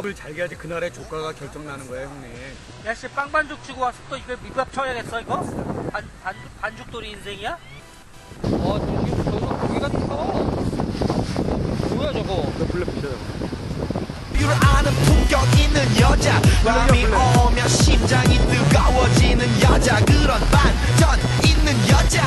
밑밥을 잘 개야지 그날의 조가가 결정나는 거예요, 형님. 야씨 빵 반죽 주고 와서 또 이거 밑밥 쳐야겠어 이거? 반, 반, 반죽돌이 인생이야? 어, 저기, 저거 고기 같은 거. 뭐야, 저거. 뷰를 아는 품격 있는 여자 밤이 오면 심장이 뜨거워지는 여자 그런 반전 있는 여자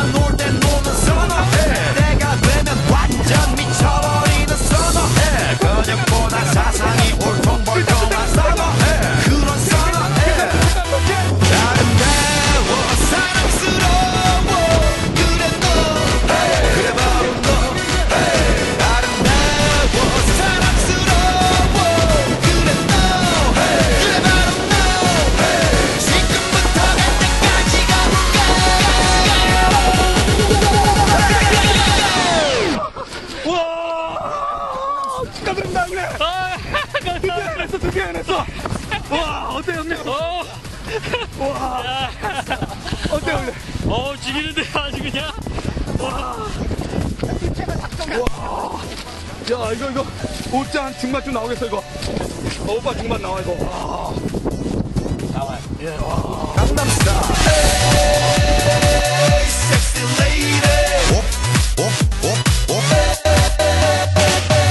와! 어때, 형님? 어 죽이는데 아주 그냥 야, 이거, 이거, 옷장 중맛 좀 나오겠어, 이거. 어, 오빠 중맛 나와, 이거. 와. 강남스타일 섹시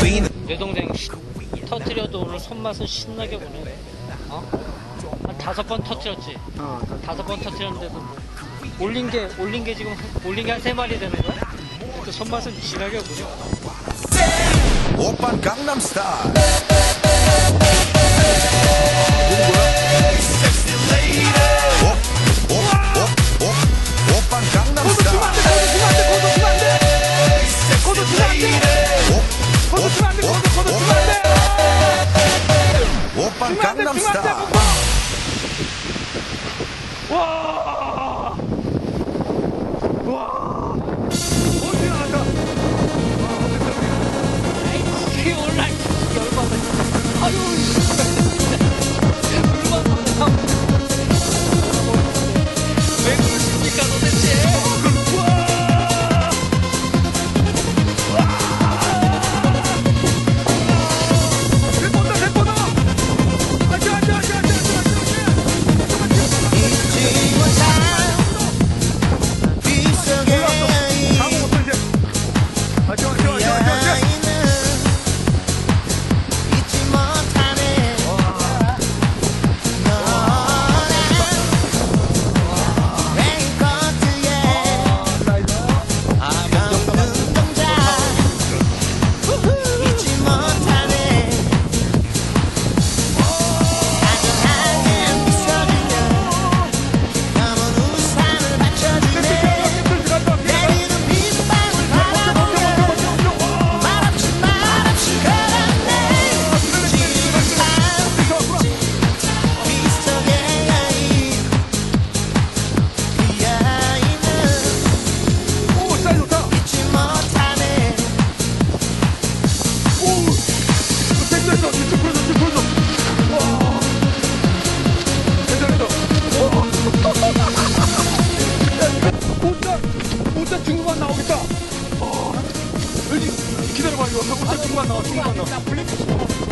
레이디 내 동생 터트려도 오늘 손맛은 신나게 보네 어? 한 다섯 번 터트렸지. 어, 다섯 번 터트렸는데도 뭐 올린 게 올린 게 지금 올린 게 한 세 마리 되는 거야? 그 손맛은 진하게 보네 오빤 강남스타일. 섹시 わーわーはい、オンライン。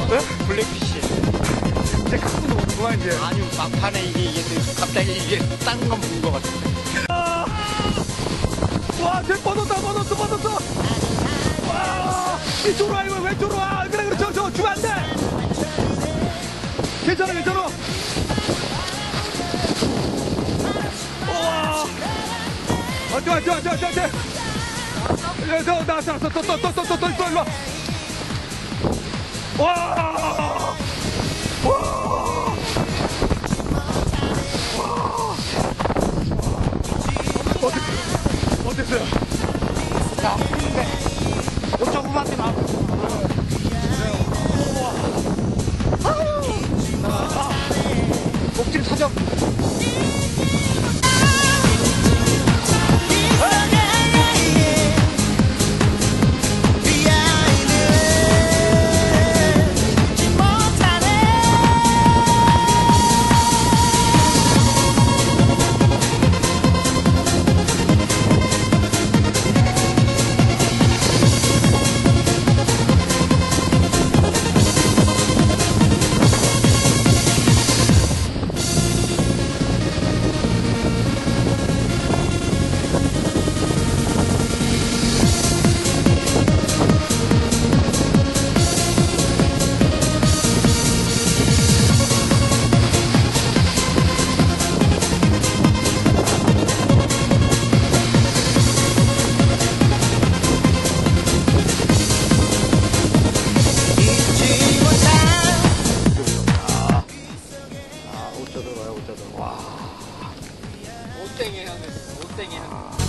네? 블랙피쉬. 이제 갖고 노는구만 이제. 아니, 막판에 이게, 이게 갑자기 이게 딴거 먹은 것 같아. 와, 쟤 뻗었다, 뻗었어, 뻗었어. 와, 이쪽으로 와, 이거 왼쪽으로 와. 그래, 그래, 저, 저, 주면 안 돼. 괜찮아, 괜찮아. 어, 좋아, 좋아, 좋아, 좋 저, 나왔어, 나왔어. 또, 또, 또, 또, 또, 또, 또, 일로 와. 와. 와. 어땠어요? 야, 근데, 5.9만대 나. 옷땡이 향을, 옷땡이 향.